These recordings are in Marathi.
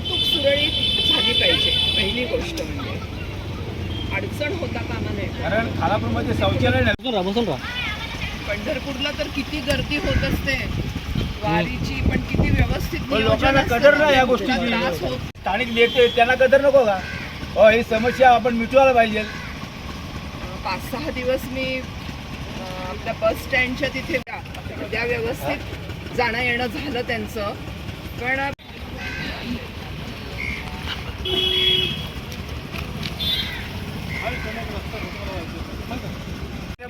वाहतूक सुरळीत झाली पाहिजे पहिली गोष्ट म्हणजे. अडचण होता कामा नये. शौचालय पंढरपूरला तर किती गर्दी होत असते. वारीची पण किती व्यवस्थित लोकांना कदर ना. या होत. स्थानिक नेते त्यांना कदर नको का? हो ही समस्या आपण मिटवायला पाहिजे. पाच सहा दिवस मी आपल्या बस स्टँडच्या तिथे त्या- व्यवस्थित जाणं येणं झालं त्यांचं. पण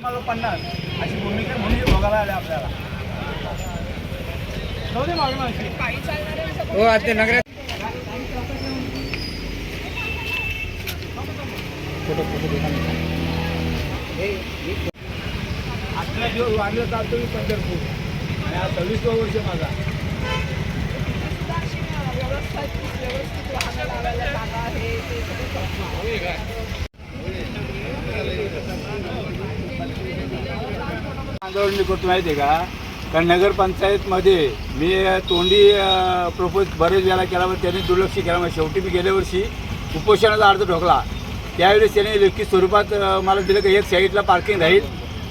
मला पन्नास. अशी भूमिका म्हणून बघायला आले आपल्याला. जाऊ दे मागे हो आता नगरात फोटो फोटो अठरा दिवस वाढलं चालतो मी पंढरपूर. आणि हा सव्वीसवा वर्ष माझा सुद्धा अशी व्यवस्थित व्यवस्थित वाहनं लावायला जागा आहे ते सगळं आंदोलन मी करतो माहिती आहे का? कारण नगरपंचायतमध्ये मी तोंडी प्रपोज बरेच वेळा केला पण त्यांनी दुर्लक्ष केला. मग शेवटी मी गेल्या वर्षी उपोषणाचा अर्ज ठोकला. त्यावेळेस त्याने लेखी स्वरूपात मला दिलं की एक साईडला पार्किंग राहील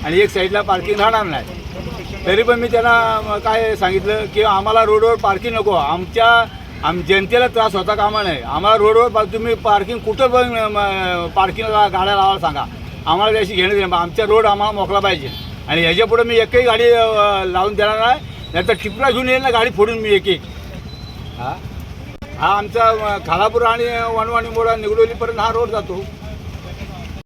आणि एक साईडला पार्किंग राहणार नाही. तरी पण मी त्यांना काय सांगितलं की आम्हाला रोडवर पार्किंग नको. आमच्या आम जनतेला त्रास होता कामा नाही आम्हाला रोडवर पा- तुम्ही पार्किंग कुठं पण पार्किंगला गाड्या लावायला सांगा. आम्हाला त्याशी घेणं आमचा रोड आम्हाला मोकला पाहिजे. आणि ह्याच्या पुढे मी एकही गाडी लावून देणार नाही. नाहीतर टिपरा घेऊन येईल ना गाडी फोडून मी एक. एक हा? हा आमचा खालापूर आणि वनवाणी मोडा निगडोलीपर्यंत हा रोड जातो.